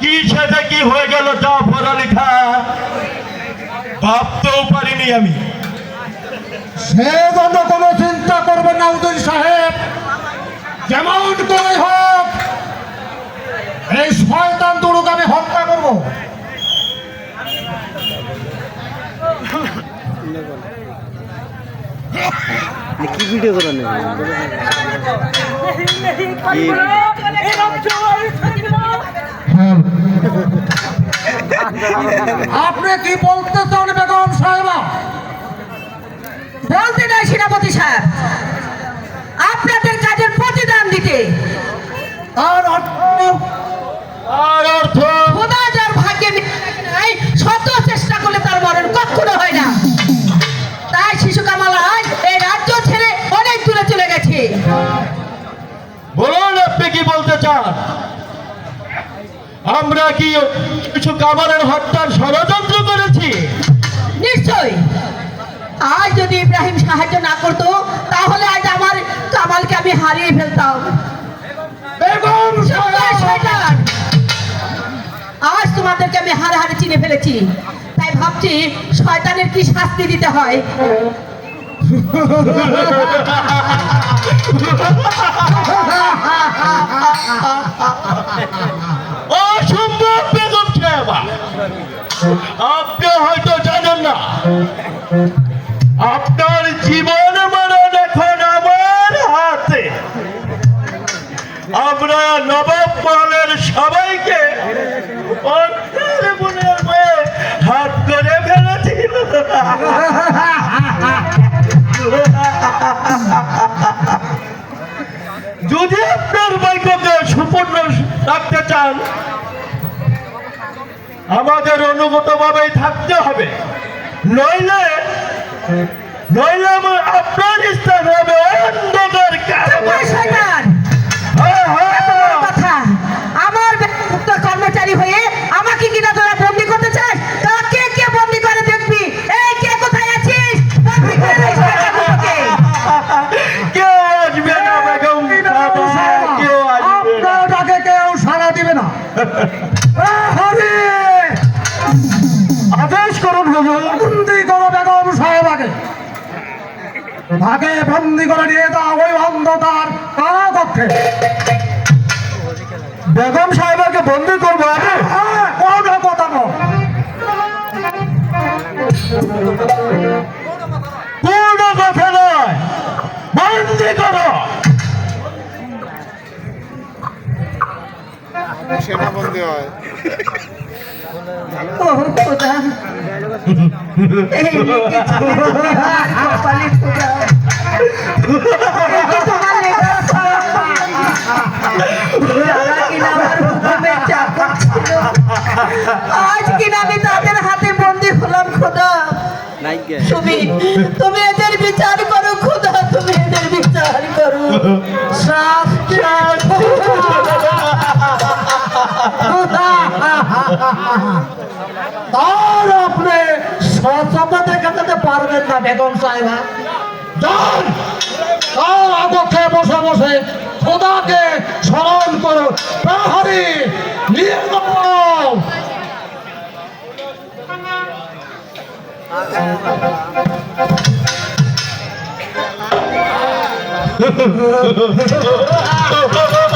কি সেটা কি হয়ে গেল যা পড়ালেখা ভাবতেও পারিনি আমি। সে জন্য কোনো চিন্তা করবেন না উদ্দিন সাহেব, যেমন করে হোক, এই শয়তান দুর্গ আমি হত্যা করব। কি ভিডিও করা নেই? হ্যাঁ। আপনি কি বলতে চান বেগম সাহেবা? বলতে নয় সেনাপতি সাহেব। আপনাদের কাজের প্রতিদান দিতে। আর আমরা কি কিছু কামারের হত্যার ষড়যন্ত্র করেছি? নিশ্চয় আজ যদি ইব্রাহিম সাহায্য না করতো তাহলে আজ আমার কামালকে আমি হারিয়ে ফেলতাম। বেগম আজ তোমাদেরকে আমি হারে হারে চিনে ফেলেছি। তাই ভাবছি শয়তানের কি শাস্তি দিতে হয়? আপনার জীবন মরণ এখন আমার হাতে। আমরা নবাব মহলের সবাইকে হাত করে ফেলেছি। যদি আপনার বাক্যকে সুপূর্ণ রাখতে চান, আমাদের অনুগত ভাবেই থাকতে হবে। নইলে নইলে আমার স্থান হবে অন্ধকার হ্যাঁ, হ্যাঁ। কথা। আমার কর্মচারী হয়ে আমাকে কিনা তোরা বন্দি করতে চাস? তা কে কে বন্দি করে দেখবি? এই কে কোথায় আছিস। কেউ আসবে না বেগম কেউ আসবে আপনার ডাকে কেউ সাড়া দিবে না। হরি! বন্দি করো বেগম সাহেবাকে। তাকে বন্দি করে নিয়ে দাও ওই অন্ধকার কারাকক্ষে। বেগম সাহেবাকে বন্দি করব হ্যাঁ কোনো কথা বন্দি করো। সেনাবন্দি হয়। ও খোদা আজ কিনা আমি তাদের হাতে বন্দি হলাম খোদা তুমি তুমি তার আপনি সচমা দেখাতে পারবেন না বেগম সাহেবা। যান, তার আগক্ষে বসে বসে খোদাকে স্মরণ করো প্রহরী, নিয়ে